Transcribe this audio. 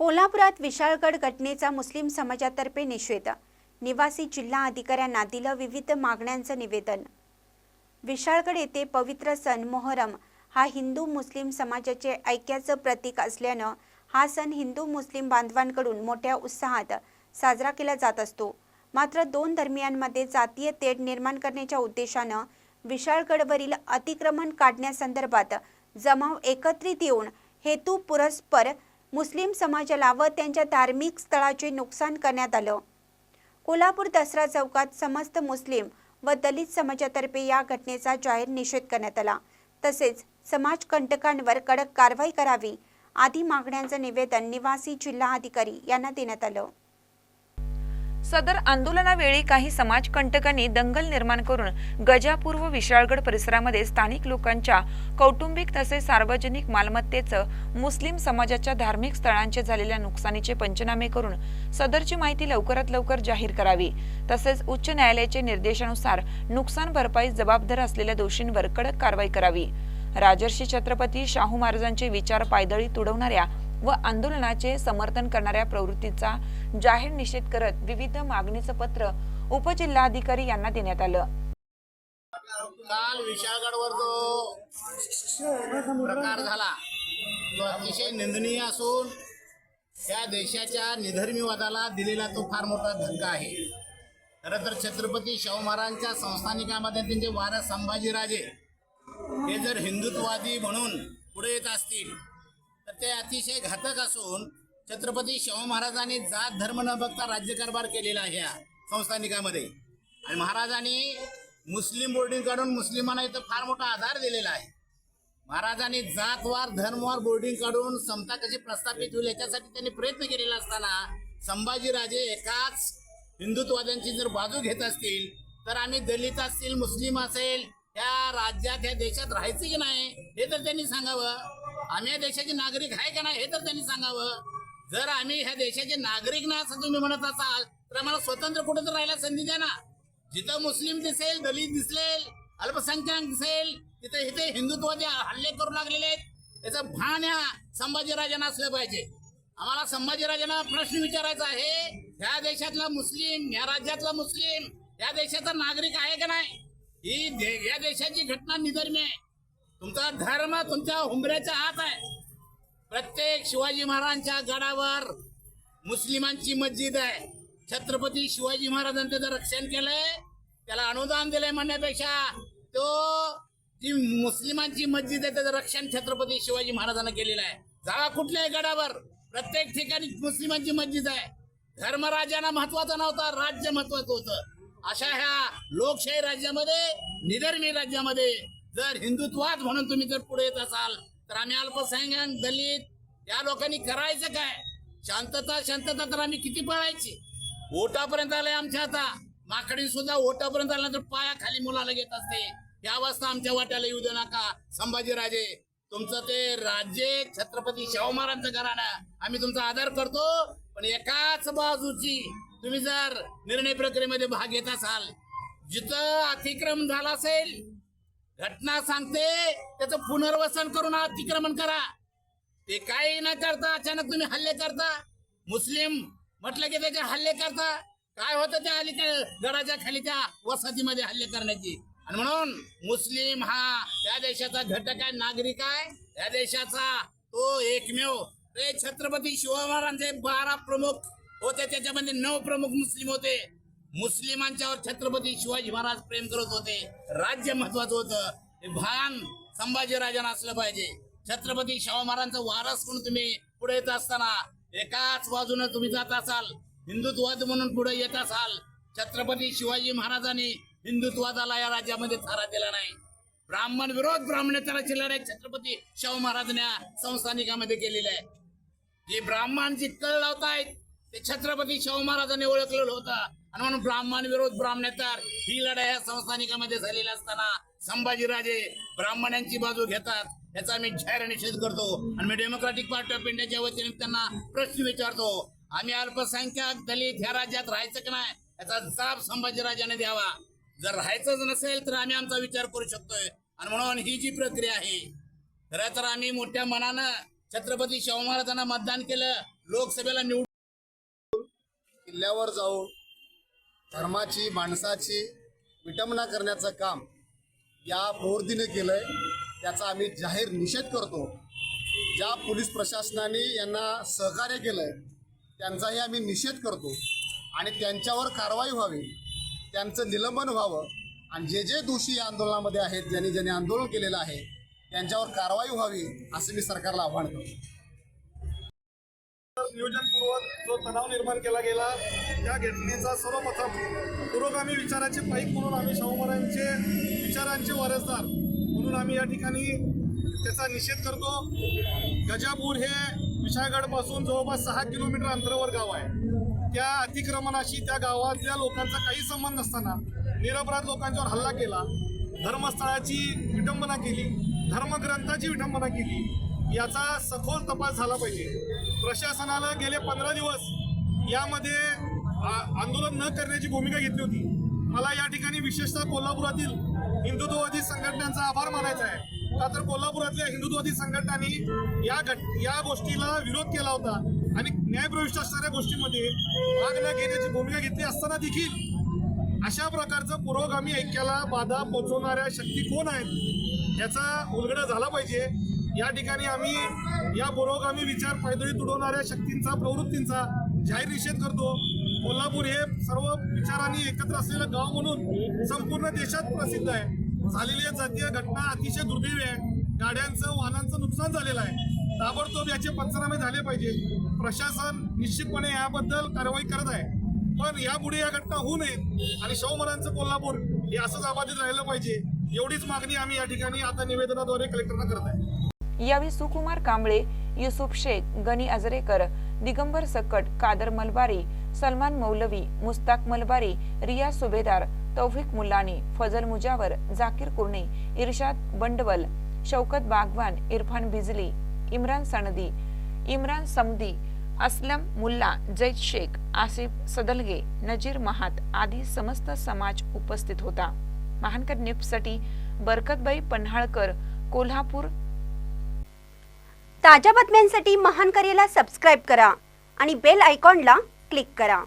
कोल्हापुरात विशाळगड घटनेचा मुस्लिम समाजातर्फे निषेध. निवासी जिल्हा अधिकाऱ्यांना दिलं विविध मागण्यांचं निवेदन. विशाळगड येथे पवित्र सण मोहरम हा हिंदू मुस्लिम समाजाचे ऐक्याचं प्रतीक असल्यानं हा सण हिंदू मुस्लिम बांधवांकडून मोठ्या उत्साहात साजरा केला जात असतो. मात्र दोन धर्मियांमध्ये जातीय तेढ निर्माण करण्याच्या उद्देशानं विशाळगडवरील अतिक्रमण काढण्यासंदर्भात जमाव एकत्रित येऊन हेतू पुरस्पर मुस्लिम समाजाला व त्यांच्या धार्मिक स्थळाचे नुकसान करण्यात आलं. कोल्हापूर दसरा चौकात समस्त मुस्लिम व दलित समाजातर्फे या घटनेचा जाहीर निषेध करण्यात आला. तसेच समाजकंटकांवर कडक कारवाई करावी आदी मागण्यांचं निवेदन निवासी जिल्हा अधिकारी यांना देण्यात आलं. सदर आंदोलनावेळी काही समाजकंटकांनी दंगल निर्माण करून गजापूर व विशाळगड परिसरामध्ये स्थानिक लोकांच्या कौटुंबिक तसेच सार्वजनिक मालमत्तेचं मुस्लिम समाजाच्या धार्मिक स्थळांचे झालेल्या नुकसानीचे पंचनामे करून सदरची माहिती लवकरात लवकर जाहीर करावी. तसेच उच्च न्यायालयाच्या निर्देशानुसार नुकसान भरपाई जबाबदार असलेल्या दोषींवर कडक कारवाई करावी. राजर्षी छत्रपती शाहू महाराजांचे विचार पायदळी तुडवणाऱ्या व आंदोलनाचे समर्थन करणाऱ्या प्रवृत्तीचा जाहीर निषेध करत विविध मागणीचं पत्र उपजिल्हाधिकारी यांना देण्यात आलं. काल विशाळगडवर जो प्रकार झाला तो अतिशय निंदनीय असून त्या देशाच्या निधर्मीवादाला दिलेला तो फार मोठा धक्का आहे. खरं तर छत्रपती शाहू महाराजांच्या संस्थानिकामध्ये त्यांचे वारस संभाजीराजे हे जर हिंदुत्ववादी म्हणून पुढे येत असतील तर ते अतिशय घातक असून छत्रपती शाहू महाराजांनी जात धर्म न बघता राज्यकारभार केलेला आहे या संस्थानिकामध्ये आणि महाराजांनी मुस्लिम बोर्डिंग काढून मुस्लिमांना इथं फार मोठा आधार दिलेला आहे. महाराजांनी जातवार धर्मवार बोर्डिंग काढून समता कशी प्रस्थापित होईल याच्यासाठी त्यांनी प्रयत्न केलेला असताना संभाजीराजे एकाच हिंदुत्वाद्यांची जर बाजू घेत असतील तर आम्ही दलित असतील मुस्लिम असेल त्या राज्यात ह्या देशात राहायचं की नाही हे तर त्यांनी सांगावं. आम्ही या देशाचे नागरिक आहे का नाही हे तर त्यांनी सांगावं. जर आम्ही ह्या देशाचे नागरिक ना असं तुम्ही म्हणत असाल तर आम्हाला स्वतंत्र कुठं तर राहायला संधी द्या ना. जिथं मुस्लिम दिसेल दलित दिसेल अल्पसंख्याक दिसेल तिथे इथे हिंदुत्वाचे हल्ले करू लागलेले आहेत. याचं भान या संभाजीराजांना असलं पाहिजे. आम्हाला संभाजीराजांना प्रश्न विचारायचा आहे ह्या देशातला मुस्लिम ह्या राज्यातला मुस्लिम या देशाचा नागरिक आहे का नाही? ही दे- या देशाची घटना निधर्मी आहे. तुमचा धर्म तुमच्या हुंबऱ्याच्या हात आहे. प्रत्येक शिवाजी महाराजांच्या गडावर मुस्लिमांची मस्जिद आहे. छत्रपती शिवाजी महाराजांचं जर रक्षण केलंय त्याला अनुदान दिलंय म्हणण्यापेक्षा तो जी मुस्लिमांची मस्जिद आहे त्याचं रक्षण छत्रपती शिवाजी महाराजांना केलेलं आहे. जागा कुठल्याही गडावर प्रत्येक ठिकाणी मुस्लिमांची मस्जिद आहे. धर्मराजांना महत्त्वाचा नव्हता राज्य महत्वाचं होतं. अशा ह्या लोकशाही राज्यामध्ये निधर्मी राज्यामध्ये जर हिंदुत्वात म्हणून तुम्ही जर पुढे येत असाल तर आम्ही अल्पसंख्याक दलित या लोकांनी करायचं काय? शांतता शांतता तर आम्ही किती पळायची? ओटापर्यंत आलंय आमच्या आता. माकडी सुद्धा ओटापर्यंत आल्यानंतर पायाखाली मुलाला घेत असते. या अवस्था आमच्या वाट्याला येऊ दे नका. संभाजीराजे तुमचं ते राज्य छत्रपती शाहू महाराजांचं घराणं. आम्ही तुमचा आदर करतो. पण एकाच बाजूची तुम्ही जर निर्णय प्रक्रियेमध्ये भाग घेत असाल जिथं अतिक्रम झाला असेल घटना सांगते त्याचं पुनर्वसन करून अतिक्रमण करा. ते काही न करता अचानक तुम्ही हल्ले करता. मुस्लिम म्हटलं की त्याचे हल्ले करता. काय होतं त्या अलीकडे गडाच्या खाली त्या वसाहतीमध्ये हल्ले करण्याची? आणि म्हणून मुस्लिम हा त्या देशाचा घटक आहे नागरिक आहे. त्या देशाचा तो एकमेव ते छत्रपती शिवाजी महाराजांचे बारा प्रमुख होते त्याच्यामध्ये नऊ प्रमुख मुस्लिम होते. मुस्लिमांच्यावर छत्रपती शिवाजी महाराज प्रेम करत होते. राज्य महत्वाचं होतं. भान संभाजीराजांना असलं पाहिजे. छत्रपती शाहू महाराजांचा वारस म्हणून तुम्ही पुढे येत असताना एकाच बाजूने तुम्ही जात असाल. हिंदुत्ववाद म्हणून पुढे येत असाल. छत्रपती शिवाजी महाराजांनी हिंदुत्वादाला या राज्यामध्ये थारा दिला नाही. ब्राह्मण विरोध ब्राह्मणेतराची लढाई छत्रपती शाहू महाराजांनी संस्थानिकामध्ये केलेली आहे. हे ब्राह्मण जी लावतायत ते छत्रपती शाहू महाराजांनी ओळखलेलं होतं. आणि म्हणून ब्राह्मण विरोध ब्राह्मणेतर ही लढाई या संस्थानिकामध्ये झालेली असताना संभाजीराजे ब्राह्मणांची बाजू घेतात. याचा मी जाहीर निषेध करतो. आणि मी डेमोक्रॅटिक पार्टी ऑफ इंडियाच्या वतीने त्यांना प्रश्न विचारतो आम्ही अल्पसंख्याक दलित ह्या राज्यात राहायचं की नाही? याचा जाब संभाजीराजाने द्यावा. जर राहायचंच नसेल तर आम्ही आमचा विचार करू शकतोय. आणि म्हणून ही जी प्रक्रिया आहे खरं तर आम्ही मोठ्या मनानं छत्रपती शाहू महाराजांना मतदान केलं लोकसभेला निवडून किल्ल्यावर जाऊन धर्माची माणसाची विटंबना करण्याचं काम या प्रवृत्तीने केलंय त्याचा आम्ही जाहीर निषेध करतो. ज्या पोलीस प्रशासनाने यांना सहकार्य केलंय त्यांचाही आम्ही निषेध करतो. आणि त्यांच्यावर कारवाई व्हावी त्यांचं निलंबन व्हावं. आणि जे जे दोषी या आंदोलनामध्ये आहेत ज्यांनी ज्यांनी आंदोलन केलेलं आहे त्यांच्यावर कारवाई व्हावी असं मी सरकारला आव्हान करतो. नियोजनपूर्वक जो तणाव निर्माण केला गेला त्या घटनेचा सर्वप्रथम पुरोगामी विचाराचे पाईक म्हणून आम्ही शाहू महाराजांचे विचारांचे वारसदार म्हणून आम्ही या ठिकाणी त्याचा निषेध करतो. गजापूर हे विशाळगडपासून जवळपास सहा किलोमीटर अंतरावर गाव आहे. त्या अतिक्रमणाशी त्या गावातल्या लोकांचा काही संबंध नसताना निरपराध लोकांच्यावर हल्ला केला धर्मस्थळाची विटंबना केली. धर्मग्रंथाची विटंबना केली. याचा सखोल तपास झाला पाहिजे. प्रशासनानं गेले पंधरा दिवस यामध्ये आ- आंदोलन न करण्याची भूमिका घेतली होती. मला या ठिकाणी विशेषतः कोल्हापुरातील हिंदुत्ववादी संघटनांचा आभार मानायचा आहे. का तर कोल्हापुरातल्या हिंदुत्ववादी संघटनांनी या घट या गोष्टीला विरोध केला होता आणि न्यायप्रविष्ट असणाऱ्या गोष्टीमध्ये भाग न घेण्याची भूमिका घेतली असताना देखील अशा प्रकारचं पुरोगामी ऐक्याला बाधा पोचवणाऱ्या शक्ती कोण आहेत? याचा उलगडा झाला पाहिजे. या ठिकाणी आम्ही या पुरोगामी विचार पायदळी तुडवणाऱ्या शक्तींचा प्रवृत्तींचा जाहीर निषेध करतो. कोल्हापूर हे सर्व विचारांनी एकत्र असलेलं गाव म्हणून संपूर्ण देशात प्रसिद्ध आहे. झालेली जातीय घटना अतिशय दुर्दैवी आहे. गाड्यांचं वाहनांचं नुकसान झालेलं आहे. ताबडतोब याचे पंचनामे झाले पाहिजे प्रशासन निश्चितपणे याबद्दल कारवाई करत आहे. पण यापुढे या घटना होऊ नयेत आणि शाहू महाराजांचं कोल्हापूर हे असंच अबाधित राहिलं पाहिजे. एवढीच मागणी आम्ही या ठिकाणी आता निवेदनाद्वारे कलेक्टरना करत आहे. यावेळी सुकुमार कांबळे युसुफ शेख गनी अजरेकर दिगंबर सकट कादर मलबारी सलमान मौलवी मुस्ताक मलबारी रिया सुभेदार तौफिक मुल्लानी फजल मुजावर जाकीर कुर्णे इर्शाद बंडवल शौकत बागवान इरफान बिजली इम्रान सनदी इम्रान समदी असलम मुल्ला जैद शेख आसिफ सदलगे नजीर महात आदी समस्त समाज उपस्थित होता. महानकर निफ्टसाठी बरकतबाई पन्हाळकर कोल्हापूर. ताज्या बातम्यांसाठी महानकरेला सबस्क्राईब करा आणि बेल आयकॉनला क्लिक करा.